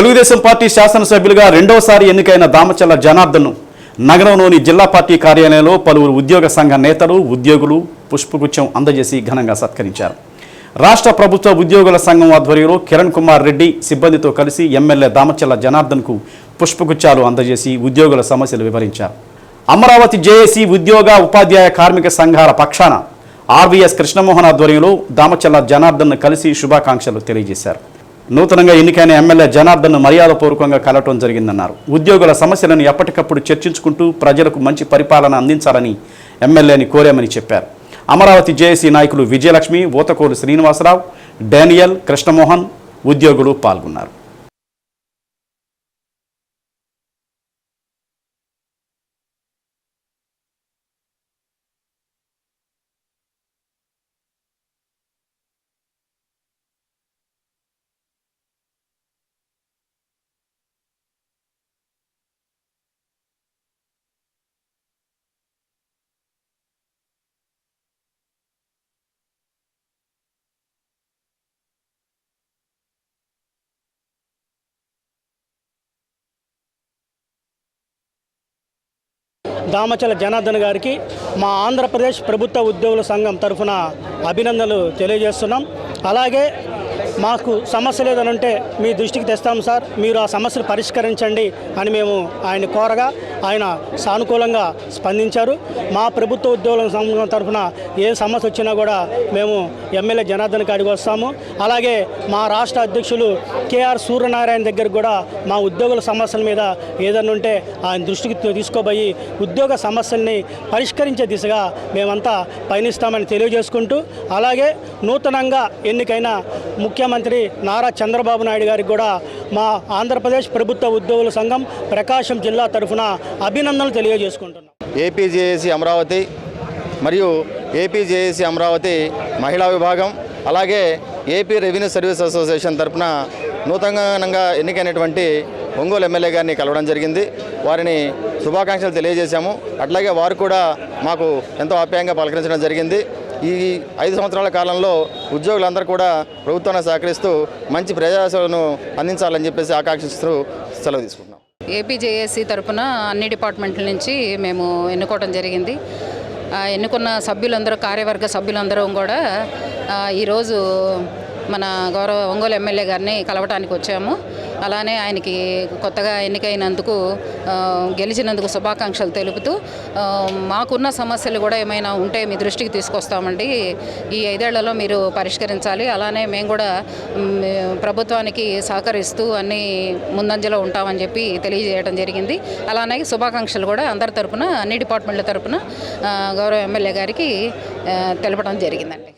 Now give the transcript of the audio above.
Telugu Desam party శాసనసభ్యులుగా రెండవసారి ఎన్నికైన దామచల్ల జనార్దన్ను నగరంలోని జిల్లా పార్టీ కార్యాలయంలో పలువురు ఉద్యోగ సంఘ నేతలు ఉద్యోగులు పుష్పగుచ్చం అందజేసి ఘనంగా సత్కరించారు. రాష్ట్ర ప్రభుత్వ ఉద్యోగుల సంఘం ఆధ్వర్యంలో కిరణ్ కుమార్ రెడ్డి సిబ్బందితో కలిసి ఎమ్మెల్యే దామచల్ల జనార్దన్కు పుష్పగుచ్చాలు అందజేసి ఉద్యోగుల సమస్యలు వివరించారు. అమరావతి జేఏసీ ఉద్యోగ ఉపాధ్యాయ కార్మిక సంఘాల పక్షాన ఆర్వీఎస్ కృష్ణమోహన్ ఆధ్వర్యంలో దామచల్ల జనార్దన్ను కలిసి శుభాకాంక్షలు తెలియజేశారు. నూతనంగా ఎన్నికైన ఎమ్మెల్యే జనార్దన్ మర్యాదపూర్వకంగా కలవటం జరిగిందన్నారు. ఉద్యోగుల సమస్యలను ఎప్పటికప్పుడు చర్చించుకుంటూ ప్రజలకు మంచి పరిపాలన అందించాలని ఎమ్మెల్యేని కోరామని చెప్పారు. అమరావతి జేఏసీ నాయకులు విజయలక్ష్మి ఊతకోలు శ్రీనివాసరావు డానియల్ కృష్ణమోహన్ ఉద్యోగులు పాల్గొన్నారు. దామచల జనార్దన్ గారికి మా ఆంధ్రప్రదేశ్ ప్రభుత్వ ఉద్యోగుల సంఘం తరఫున అభినందనలు తెలియజేస్తున్నాం. అలాగే మాకు సమస్య లేదనంటే మీ దృష్టికి తెస్తాం సార్. మీరు ఆ సమస్యలు పరిష్కరించండి అని మేము ఆయన కోరగా ఆయన సానుకూలంగా స్పందించారు. మా ప్రభుత్వ ఉద్యోగుల సంఘం తరఫున ఏ సమస్య వచ్చినా కూడా మేము ఎమ్మెల్యే జనార్దన్ కాడికి వస్తాము. అలాగే మా రాష్ట్ర అధ్యక్షులు కేఆర్ సూర్యనారాయణ దగ్గర కూడా మా ఉద్యోగుల సమస్యల మీద ఏదన్నా ఉంటే ఆయన దృష్టికి తీసుకోబోయి ఉద్యోగ సమస్యల్ని పరిష్కరించే దిశగా మేమంతా పయనిస్తామని తెలియజేసుకుంటూ అలాగే నూతనంగా ఎన్నికైన ముఖ్యమంత్రి నారా చంద్రబాబు నాయుడు గారికి కూడా మా ఆంధ్రప్రదేశ్ ప్రభుత్వ ఉద్యోగుల సంఘం ప్రకాశం జిల్లా తరఫున అభినందనలు తెలియజేసుకుంటున్నాం. ఏపీజేఏసీ అమరావతి మరియు ఏపీజేఏసీ అమరావతి మహిళా విభాగం అలాగే ఏపీ రెవెన్యూ సర్వీస్ అసోసియేషన్ తరఫున నూతనంగా ఎన్నికైనటువంటి ఒంగోలు ఎమ్మెల్యే గారిని కలవడం జరిగింది. వారిని శుభాకాంక్షలు తెలియజేశాము. అట్లాగే వారు కూడా మాకు ఎంతో ఆప్యాయంగా పలకరించడం జరిగింది. ఈ ఐదు సంవత్సరాల కాలంలో ఉద్యోగులందరూ కూడా ప్రభుత్వాన్ని సహకరిస్తూ మంచి ప్రజాసేవలను అందించాలని చెప్పేసి ఆకాంక్షిస్తూ సెలవు తీసుకుంటున్నాం. ఏపీజేఏసీ తరఫున అన్ని డిపార్ట్మెంట్ల నుంచి మేము ఎన్నుకోవడం జరిగింది. ఎన్నుకున్న సభ్యులందరూ కార్యవర్గ సభ్యులందరూ కూడా ఈరోజు మన గౌరవ ఒంగోలు ఎమ్మెల్యే గారిని కలవటానికి వచ్చాము. అలానే ఆయనకి కొత్తగా ఎన్నికైనందుకు గెలిచినందుకు శుభాకాంక్షలు తెలుపుతూ మాకున్న సమస్యలు కూడా ఏమైనా ఉంటే మీ దృష్టికి తీసుకొస్తామండి. ఈ ఐదేళ్ళలో మీరు పరిష్కరించాలి. అలానే మేము కూడా ప్రభుత్వానికి సహకరిస్తూ అన్ని ముందంజలో ఉంటామని చెప్పి తెలియజేయడం జరిగింది. అలానే శుభాకాంక్షలు కూడా అందరి తరపున అన్ని డిపార్ట్మెంట్ల తరపున గౌరవ ఎమ్మెల్యే గారికి తెలపడం జరిగిందండి.